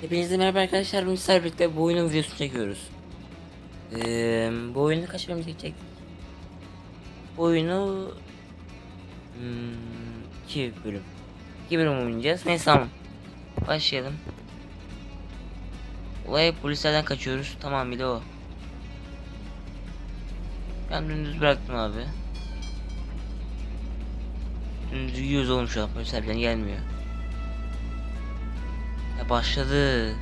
Hepinize merhaba arkadaşlar. Bugün sizlerle birlikte bu oyunun videosunu çekiyoruz. Ee, bu oyunu kaç bölüm çekecektik? Bu oyunu... Hmm, iki bölüm. İki bölüm oynayacağız. Neyse tamam. Başlayalım. Olay polislerden kaçıyoruz. Tamamıyla o. Ben dümdüz bıraktım abi. Dümdüz gidiyoruz oğlum şu an. Polisler falan gelmiyor. Ya başladı.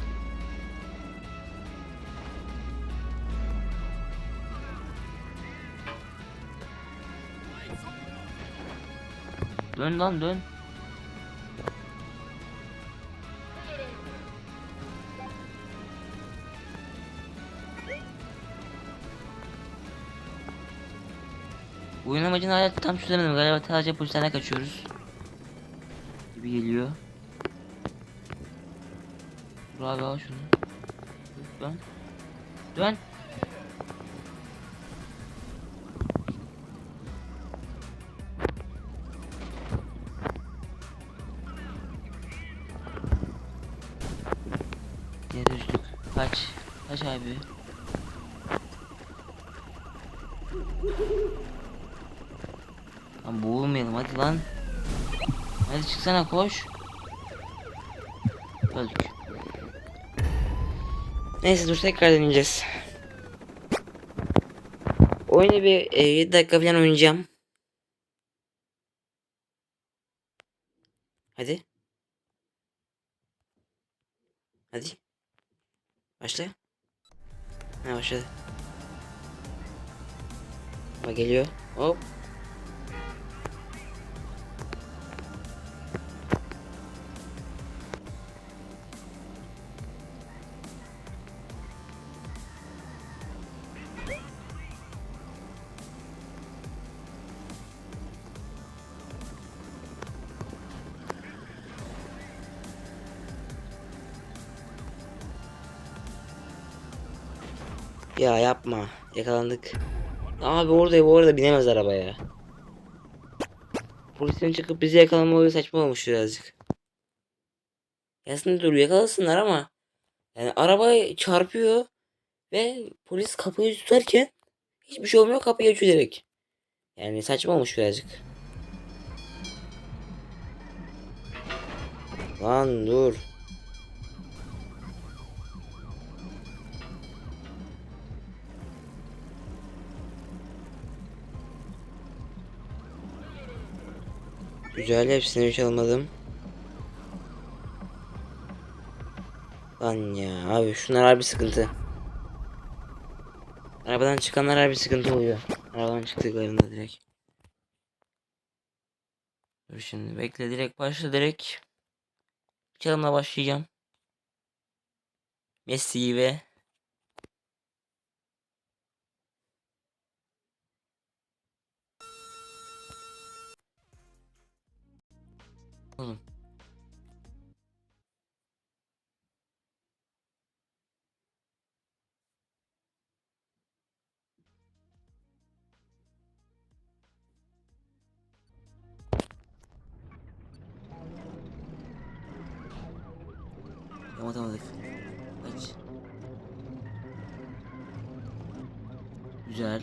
Dön lan dön. Oyun amacını hala tam çözemedim. Galiba sadece polislerden kaçıyoruz. Gibi geliyor. Dur abi al şunu. Dön. Dön. Yine düştük. Kaç. Kaç abi. Lan boğulmayalım hadi lan. Hadi çıksana koş. Öldük. Neyse dur tekrar deneyeceğiz. Oyunu bir e, 7 dakika falan oynayacağım. Hadi. Hadi. Başla. Ha başladı. Ha geliyor. Hop. Ya yapma. Yakalandık. Abi orada bu arada binemez arabaya. Polisin çıkıp bizi yakalamaları saçma olmuş birazcık. Aslında dur yakalasınlar ama yani araba çarpıyor ve polis kapıyı tutarken hiçbir şey olmuyor kapıyı açıyor direkt. Yani saçma olmuş birazcık. Lan dur. Güzel hepsini çalmadım. Lan ya abi şunlar harbi sıkıntı. Arabadan çıkanlar harbi sıkıntı oluyor. Arabadan çıktıklarında direkt. Dur şimdi bekle direkt başla direkt. Çalımla başlayacağım. Messi ve Oğlum. Yapamadık. Kaç. Güzel.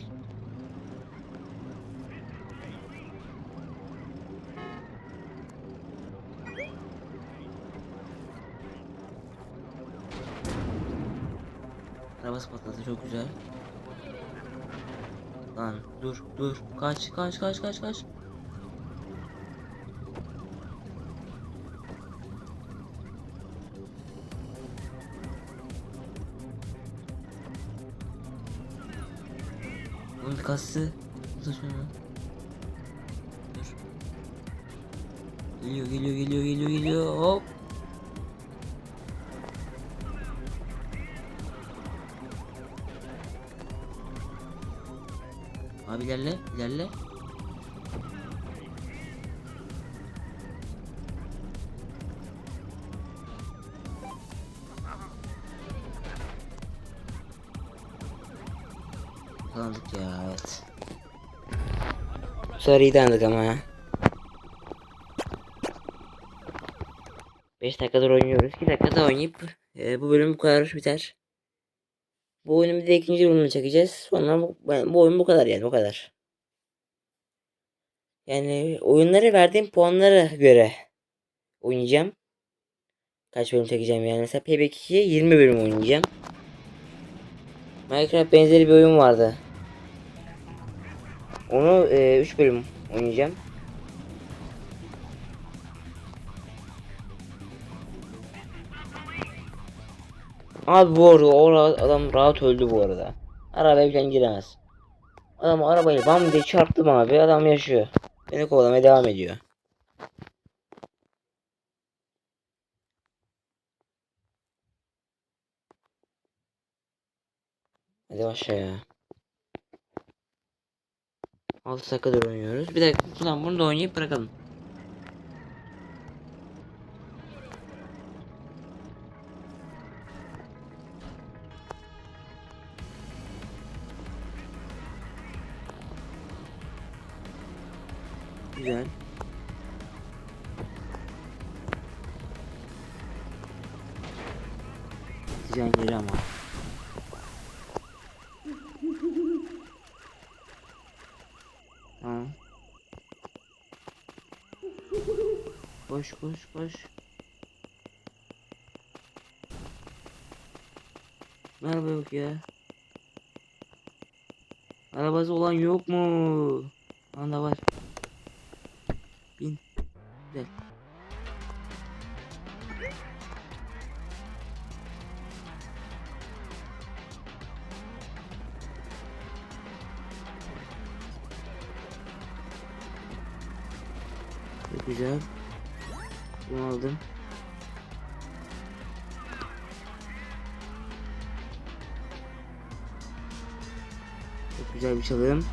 Arabası patladı çok güzel. Lan dur dur kaç kaç kaç kaç kaç. Bunun bir kası. Dur. Geliyor geliyor geliyor geliyor geliyor hop. Abi ilerle ilerle. Yakalandık ya evet. Bu sefer iyi dayandık ama ya. 5 dakikadır oynuyoruz. 2 dakikada oynayıp Ee, bu bölüm bu kadar biter. Bu oyunu bir de ikinci bölümünü çekeceğiz. Sonra bu, bu oyun bu kadar yani bu kadar. Yani oyunları verdiğim puanlara göre oynayacağım. Kaç bölüm çekeceğim yani. Mesela Payback 2'ye 20 bölüm oynayacağım. Minecraft benzeri bir oyun vardı. Onu 3 bölüm oynayacağım. Abi bu arada o adam rahat öldü bu arada. Arabaya falan giremez. Adam arabayı bam diye çarptım abi adam yaşıyor. Beni kovalamaya devam ediyor. Hadi aşağıya. 6 dakikadır oynuyoruz. Bir dakika ulan bunu da oynayıp bırakalım. Güzel. Güzel yeri ama. Tamam. Koş koş koş. Merhaba yok ya. Arabası olan yok mu? Anda var. Güzel. Çok güzel. Bunu aldım. Çok güzel bir çalım.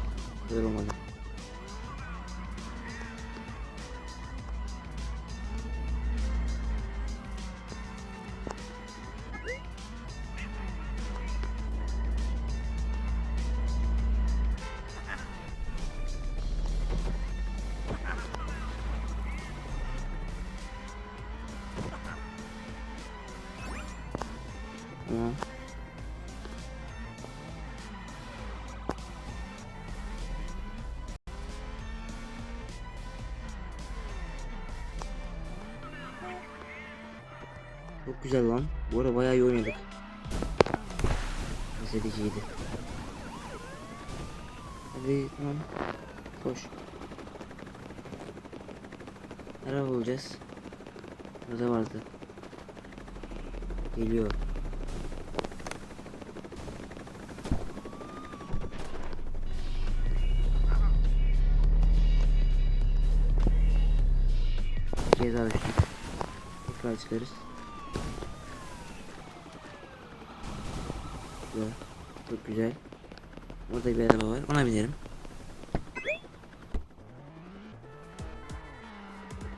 Güzel. Çok güzel lan. Bu arada bayağı iyi oynadık. İzledik iyiydi. Hadi tamam. Koş. Araba bulacağız. Burada vardı. Geliyor. Daha düştük. Tekrar çıkarız. Güzel. Çok güzel. Orada bir araba var. Ona binerim.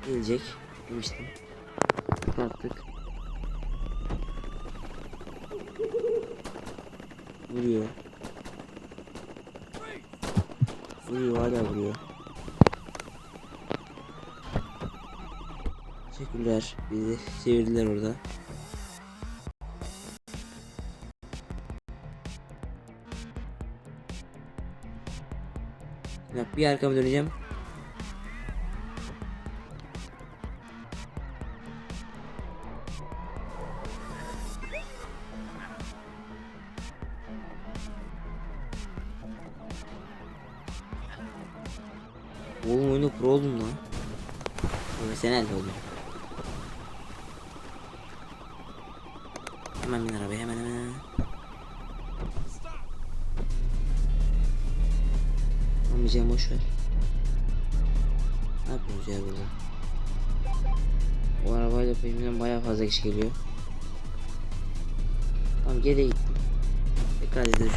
Gelecek. Demiştim. Çıkarttık. Vuruyor. Vuruyor hala vuruyor. Teşekkürler. Bizi çevirdiler orada. Bir arkamı döneceğim. Oğlum oyunu pro oldum lan. Profesyonel oldum. Hemen bin arabaya hemen. Olmayacağım boş ver. Ne yapıyoruz ya burada? O arabayla peşimden bayağı fazla kişi geliyor. Tamam geriye gittim. Tekrar düştüm.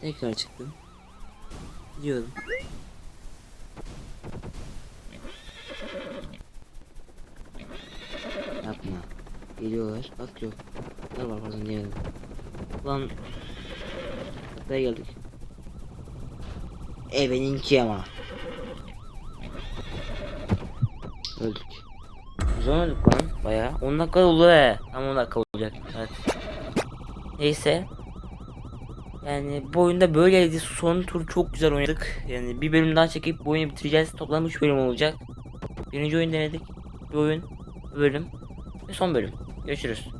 Tekrar çıktım. Gidiyorum. Yapma. Geliyorlar. Bak yok. Ne var pardon diyemedim. Lan. Buraya geldik. Eveninki ama. Öldük. Güzel oynadık lan baya. 10 dakika oldu he. Tam 10 dakika olacak. Evet. Neyse. Yani bu oyunda böyleydi. Son tur çok güzel oynadık. Yani bir bölüm daha çekip bu oyunu bitireceğiz. Toplam 3 bölüm olacak. Birinci oyun denedik. Bir oyun, bir bölüm ve son bölüm. Görüşürüz.